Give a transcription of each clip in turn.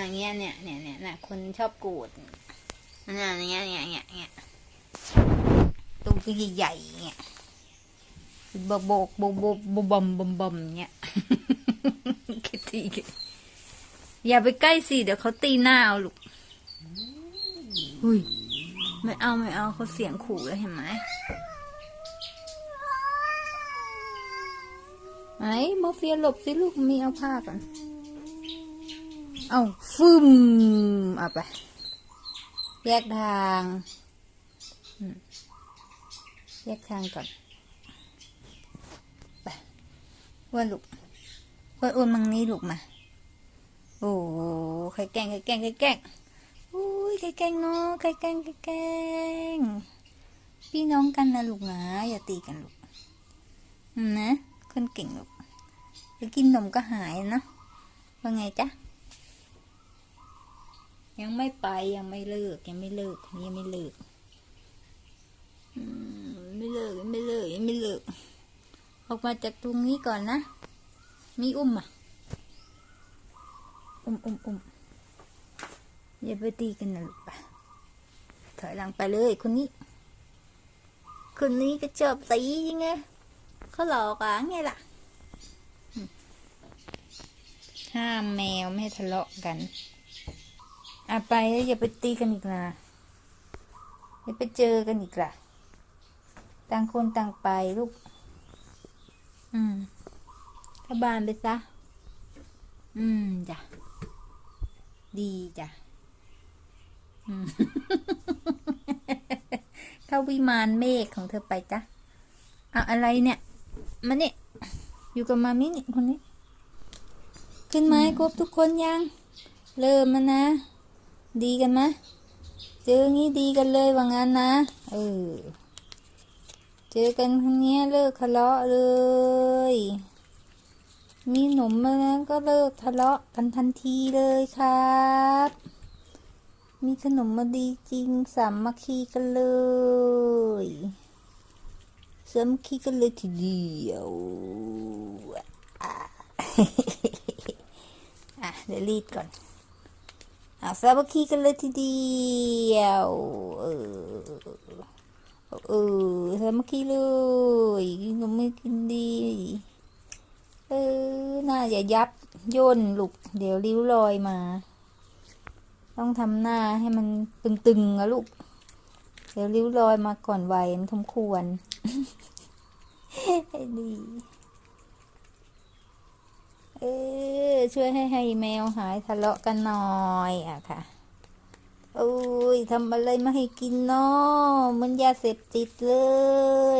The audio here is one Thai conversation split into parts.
น้าเงี้ยเงี้ยเนี่ยเนี่ยเนี่ยนะคนชอบกรธหน้าเงี้ยเงี้ยเงี้ยเงี้ยตัวใหญ่ๆเงี้ยบกบกบกบกบบอมบมบอมเงี้ยคิดทีอย่าไปใกล้สิเดี๋ยวเขาตีหน้าเอาลูกหุยไม่เอาไม่เอาเขาเสียงขู่แล้วเห็นไหมไหนมาเฟียหลบสิลูกมีเอาผ้าก่อน เอาฟึมเอาไป แยกทางแยกทางก่อน ไปอ้วนลูกอ้วนอ้วนมังนี้ลูกมา โอ้ใครแกงใครแกงใครแกงอุ้ยใครแกงเนาะใครแกงใครแกงพี่น้องกันนะลูกนะอย่าตีกันลูกนะคนเก่งลูกไปกินนมก็หายนะว่าไงจ๊ะ ยังไม่ไปยังไม่เลิก ยังไม่เลิกยังไม่เลิกไม่เลิกไม่เลิกยังไม่เลิกออกมาจากตรงนี้ก่อนนะ มีอุ้มอะ อุ้มอุ้มอุ้มอย่าไปตีกันนะลูกปะถอยหลังไปเลยคนนี้ คนนี้ก็ชอบตียังไงเขาหลอกอะไงล่ะ ห้ามแมวไม่ทะเลาะกัน อะไปแล้วอย่าไปตีกันอีกนะอย่าไปเจอกันอีกล่ะ ต่างคนต่างไปลูก อืมเข้าบานไปซะ อืมจ้ะ ดีจ้ะ อืมเข้าวิมานเมฆของเธอไปจ้ะเอาอะไรเนี่ย มาเนี่ยอยู่กับมามินี่คนนี้ ขึ้นไม้ครบทุกคนยัง เริ่มมานะ ดีกันไหมเจองี้ดีกันเลยว่างั้นนะเออเจอกันครั้งนี้เลิกทะเลาะเลย มีหนุ่มมาแล้วก็เลิกทะเลาะกันทันทีเลยครับมีขนมมาดีจริงสามัคคีกันเลยสามคีกันเลยทีเดียวอะอะเดี๋ยวรีดก่อน สามัคคีกันเลยทีเดียว เออ เออสามัคคีเลยกินนมไม่กินดี เออหน้าอย่ายับย่นลูก เดี๋ยวริ้วรอยมา ต้องทำหน้าให้มันตึงๆนะลูก เดี๋ยวริ้วรอยมาก่อนวัยมันสมควรให้ดี เออช่วยให้ให้แมวหายทะเลาะกันหน่อยอะค่ะโอ้ยทำอะไรมาให้กินเนาะมันยาเสพติดเล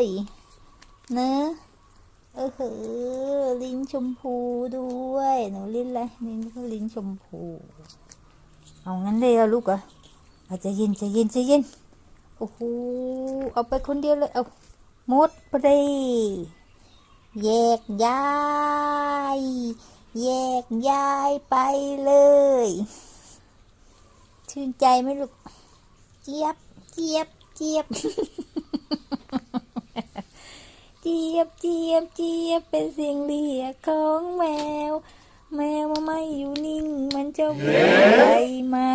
ยเนอะเออเหอลิ้นชมพูด้วยหนูลิ้นอะไรลิ้นก็ลิ้นชมพู เอางั้นเลยลูกเหรออาใจะเย็นใจเย็นใจเย็นโอ้โหเอาไปคนเดียวเลยเอามดไปเลยแยกย้าย แยกย้ายไปเลย ชื่นใจไหมลูก เจี๊ยบ เจี๊ยบ เจี๊ยบ เจี๊ยบ เจี๊ยบ เจี๊ยบ เป็นเสียงเรียกของแมว แมวมันไม่อยู่นิ่ง มันจะวิ่งไปมา